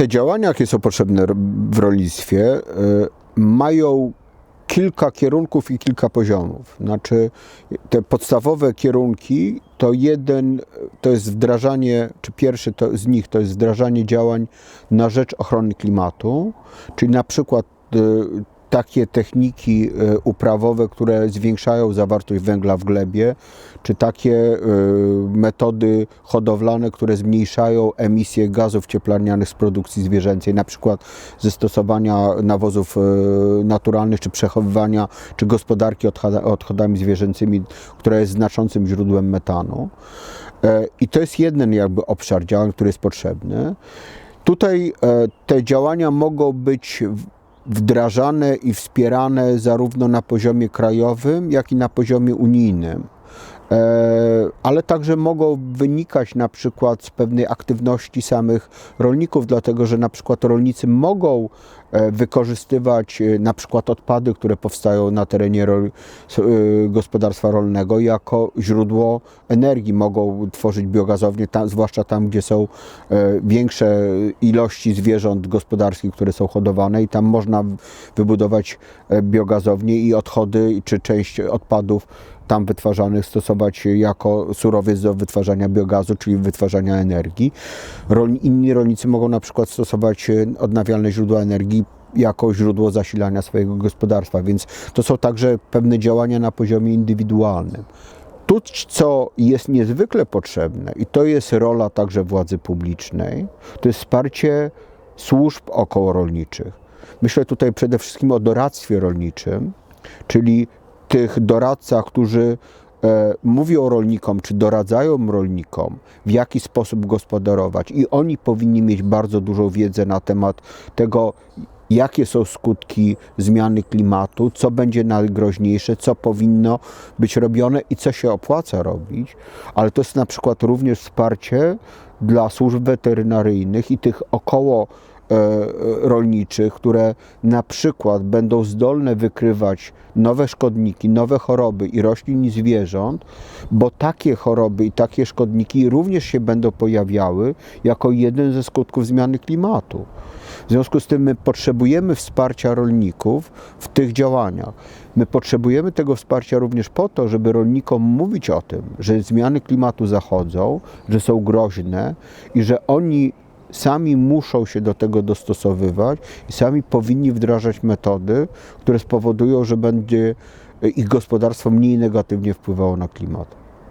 te działania, jakie są potrzebne w rolnictwie, y, mają kilka kierunków i kilka poziomów. Znaczy, te podstawowe kierunki to jeden to jest wdrażanie, czy pierwszy to, z nich to jest wdrażanie działań na rzecz ochrony klimatu, czyli na przykład y, takie techniki y, uprawowe, które zwiększają zawartość węgla w glebie, czy takie y, metody hodowlane, które zmniejszają emisję gazów cieplarnianych z produkcji zwierzęcej, na przykład ze stosowania nawozów y, naturalnych, czy przechowywania, czy gospodarki odchoda- odchodami zwierzęcymi, która jest znaczącym źródłem metanu. E, I to jest jeden jakby obszar działań, który jest potrzebny. Tutaj e, te działania mogą być wdrażane i wspierane zarówno na poziomie krajowym, jak i na poziomie unijnym. E, Ale także mogą wynikać na przykład z pewnej aktywności samych rolników, dlatego że na przykład rolnicy mogą wykorzystywać e, na przykład odpady, które powstają na terenie rol, e, gospodarstwa rolnego jako źródło energii. Mogą tworzyć biogazownie, tam, zwłaszcza tam, gdzie są e, większe ilości zwierząt gospodarskich, które są hodowane i tam można wybudować e, biogazownie i odchody, czy część odpadów tam wytwarzanych stosować jako surowiec do wytwarzania biogazu, czyli wytwarzania energii. Inni rolnicy mogą na przykład stosować e, odnawialne źródła energii jako źródło zasilania swojego gospodarstwa, więc to są także pewne działania na poziomie indywidualnym. Tu, co jest niezwykle potrzebne, i to jest rola także władzy publicznej, to jest wsparcie służb okołorolniczych. Myślę tutaj przede wszystkim o doradztwie rolniczym, czyli tych doradcach, którzy e, mówią rolnikom, czy doradzają rolnikom, w jaki sposób gospodarować. I oni powinni mieć bardzo dużą wiedzę na temat tego, jakie są skutki zmiany klimatu, co będzie najgroźniejsze, co powinno być robione i co się opłaca robić. Ale to jest na przykład również wsparcie dla służb weterynaryjnych i tych około e, rolniczych, które na przykład będą zdolne wykrywać nowe szkodniki, nowe choroby i roślin i zwierząt, bo takie choroby i takie szkodniki również się będą pojawiały jako jeden ze skutków zmiany klimatu. W związku z tym my potrzebujemy wsparcia rolników w tych działaniach. My potrzebujemy tego wsparcia również po to, żeby rolnikom mówić o tym, że zmiany klimatu zachodzą, że są groźne i że oni sami muszą się do tego dostosowywać i sami powinni wdrażać metody, które spowodują, że będzie ich gospodarstwo mniej negatywnie wpływało na klimat.